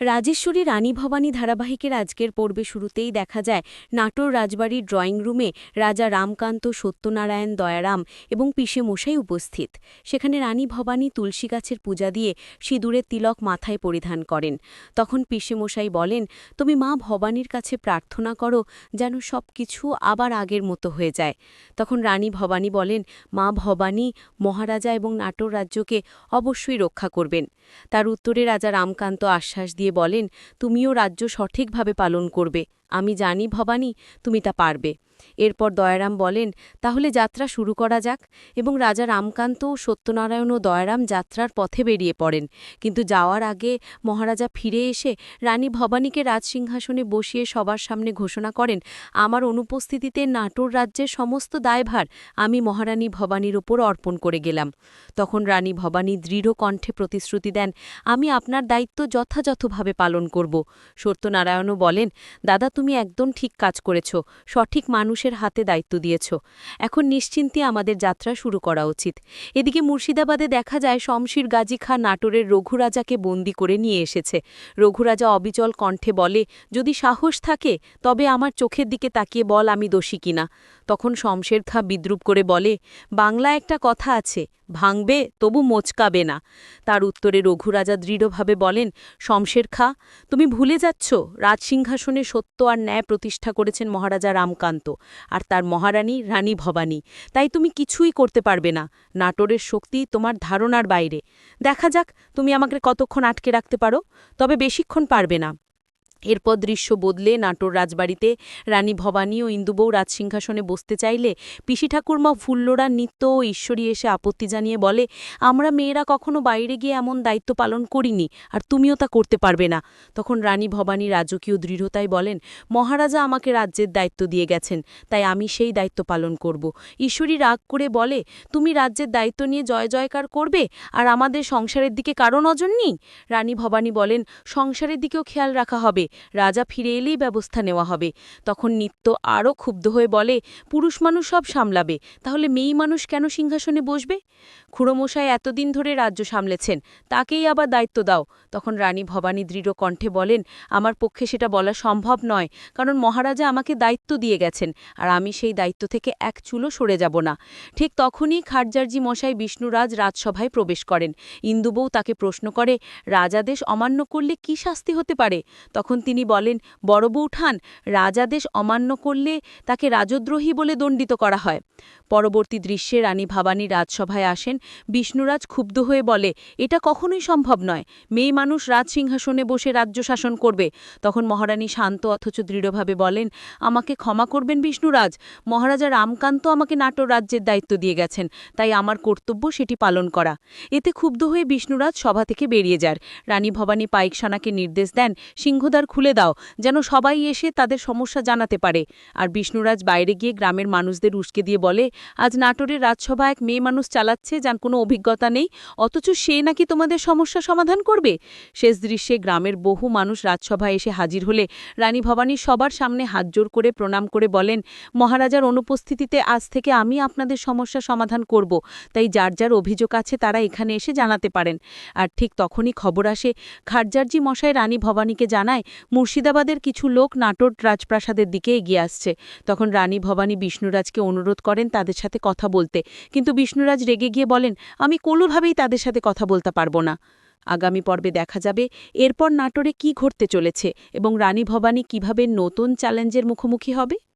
রাজেশ্বরী রানী ভবানী ধারাবাহিকের আজকের পর্বে শুরুতেই দেখা যায়, নাটোর রাজবাড়ির ড্রয়িং রুমে রাজা রামকান্ত সত্যনারায়ণ দয়ারাম এবং পিসে মশাই উপস্থিত। সেখানে রানী ভবানী তুলসী গাছের পূজা দিয়ে সিঁদুরের তিলক মাথায় পরিধান করেন। তখন পিসে মশাই বলেন, তুমি মা ভবানীর কাছে প্রার্থনা করো যেন সব কিছু আবার আগের মতো হয়ে যায়। তখন রানী ভবানী বলেন, মা ভবানী, মহারাজা এবং নাটোর রাজ্যকে অবশ্যই রক্ষা করবেন। তার উত্তরে রাজা রামকান্ত আশ্বাস দিয়ে বলেন তুমিও রাজ্য সঠিকভাবে পালন করবে। আমি জানি ভবানী তুমি তা পারবে। এরপর দয়ারাম বলেন, তাহলে যাত্রা শুরু করা যাক। এবং রাজা রামকান্ত ও সত্যনারায়ণ ও দয়ারাম যাত্রার পথে বেরিয়ে পড়েন। কিন্তু যাওয়ার আগে মহারাজা ফিরে এসে রানী ভবানীকে রাজসিংহাসনে বসিয়ে সবার সামনে ঘোষণা করেন, আমার অনুপস্থিতিতে নাটোর রাজ্যের সমস্ত দায়ভার আমি মহারানী ভবানীর ওপর অর্পণ করে গেলাম। তখন রানী ভবানী দৃঢ় কণ্ঠে প্রতিশ্রুতি দেন, আমি আপনার দায়িত্ব যথাযথভাবে পালন করব। সত্যনারায়ণও বলেন, দাদা, তুমি একদম ঠিক কাজ করেছ। সঠিক মানুষের হাতে দায়িত্ব দিয়েছ। এখন নিশ্চিন্তে আমাদের যাত্রা শুরু করা উচিত। এদিকে মুর্শিদাবাদে দেখা যায়, শমশির গাজী খা নাটোরের রঘুরাজাকে বন্দি করে নিয়ে এসেছে। রঘুরাজা অবিচল কণ্ঠে বলে, যদি সাহস থাকে, তবে আমার চোখের দিকে তাকিয়ে বল আমি দোষী কিনা। তখন শমশের খা বিদ্রুপ করে বলে বাংলা একটা কথা আছে, ভাঙবে তবু মোচকাবে না। তার উত্তরে রঘুরাজা দৃঢ়ভাবে বলেন শমশের খা তুমি ভুলে যাচ্ছ, রাজসিংহাসনে সত্য আর ন্যায় প্রতিষ্ঠা করেছেন মহারাজা রামকান্ত, আর তার মহারানী রানী ভবানী। তাই তুমি কিছুই করতে পারবে না, নাটোরের শক্তি তোমার ধারণার বাইরে। দেখা যাক, তুমি আমাকে কতক্ষণ আটকে রাখতে পারো, তবে বেশিক্ষণ পারবে না। এরপর দৃশ্য বদলে নাটোর রাজবাড়িতে রানী ভবানী ও ইন্দুবউ রাজসিংহাসনে বসতে চাইলে পিসি ঠাকুরমা ফুল্লোরা নিত্য ও ঈশ্বরী এসে আপত্তি জানিয়ে বলে, আমরা মেয়েরা কখনো বাইরে গিয়ে এমন দায়িত্ব পালন করিনি, আর তুমিও তা করতে পারবে না। তখন রানী ভবানী রাজকীয় দৃঢ়তায় বলেন, মহারাজা আমাকে রাজ্যের দায়িত্ব দিয়ে গেছেন, তাই আমি সেই দায়িত্ব পালন করব। ঈশ্বরী রাগ করে বলে, তুমি রাজ্যের দায়িত্ব নিয়ে জয় জয়কার করবে, আর আমাদের সংসারের দিকে কারও নজর নেই? রানী ভবানী বলেন, সংসারের দিকেও খেয়াল রাখা হবে রাজা ফিরে এলেই ব্যবস্থা নেওয়া হবে। তখন নিত্য আরও ক্ষুব্ধ হয়ে বলে, পুরুষ মানুষ সব সামলাবে, তাহলে মেয়ে মানুষ কেন সিংহাসনে বসবে? খুড়োমশাই এতদিন ধরে রাজ্য সামলেছেন, তাকেই আবার দায়িত্ব দাও। তখন রানী ভবানী দৃঢ় কণ্ঠে বলেন, আমার পক্ষে সেটা বলা সম্ভব নয়, কারণ মহারাজা আমাকে দায়িত্ব দিয়ে গেছেন, আর আমি সেই দায়িত্ব থেকে এক চুলো সরে যাব না। ঠিক তখনই খারজার্জি মশাই বিষ্ণুরাজ রাজসভায় প্রবেশ করেন। ইন্দুবউ তাকে প্রশ্ন করে, রাজাদেশ অমান্য করলে কি শাস্তি হতে পারে? তখন তিনি বলেন, বড় বৌঠান রাজাদেশ অমান্য করলে তাকে রাজদ্রোহী বলে দণ্ডিত করা হয়। পরবর্তী দৃশ্যে রানী ভাবানী রাজসভায় আসেন। বিষ্ণুরাজ ক্ষুব্ধ হয়ে বলে, এটা কখনোই সম্ভব নয়। মেয়ে মানুষ রাজসিংহাসনে বসে রাজ্য শাসন করবে। তখন মহারানী শান্ত অথচ দৃঢ়ভাবে বলেন, আমাকে ক্ষমা করবেন বিষ্ণুরাজ। মহারাজা রামকান্ত আমাকে নাটোর রাজ্যের দায়িত্ব দিয়ে গেছেন, তাই আমার কর্তব্য সেটি পালন করা। এতে ক্ষুব্ধ হয়ে বিষ্ণুরাজ সভা থেকে বেরিয়ে যার রানী ভবানী পাইকসানাকে নির্দেশ দেন, সিংহদ্বার খুলে দাও, যেন সবাই এসে তাদের সমস্যা জানাতে পারে। আর বিষ্ণুরাজ বাইরে গিয়ে গ্রামের মানুষদের উস্কে দিয়ে বলে, আজ নাটোরের রাজসভা এক মেয়ে মানুষ চালাচ্ছে যার কোনো অভিজ্ঞতা নেই, অথচ সে নাকি তোমাদের সমস্যা সমাধান করবে? শেষ দৃশ্যে গ্রামের বহু মানুষ রাজসভায় এসে হাজির হলে রানী ভবানী সবার সামনে হাত জোর করে প্রণাম করে বলেন, মহারাজার অনুপস্থিতিতে আজ থেকে আমি আপনাদের সমস্যা সমাধান করব, তাই যার যার অভিযোগ আছে তারা এখানে এসে জানাতে পারেন। আর ঠিক তখনই খবর আসে, খারজার্জি মশাই রানী ভবানীকে জানায় মুর্শিদাবাদের কিছু লোক নাটোর রাজপ্রাসাদের দিকে এগিয়ে আসছে। তখন রানী ভবানী বিষ্ণুরাজকে অনুরোধ করেন তাদের সাথে কথা বলতে। কিন্তু বিষ্ণুরাজ রেগে গিয়ে বলেন, আমি কোনোভাবেই তাদের সাথে কথা বলতে পারব না। আগামী পর্বে দেখা যাবে এরপর নাটোরে কি ঘটতে চলেছে এবং রানী ভবানী কীভাবে নতুন চ্যালেঞ্জের মুখোমুখি হবে।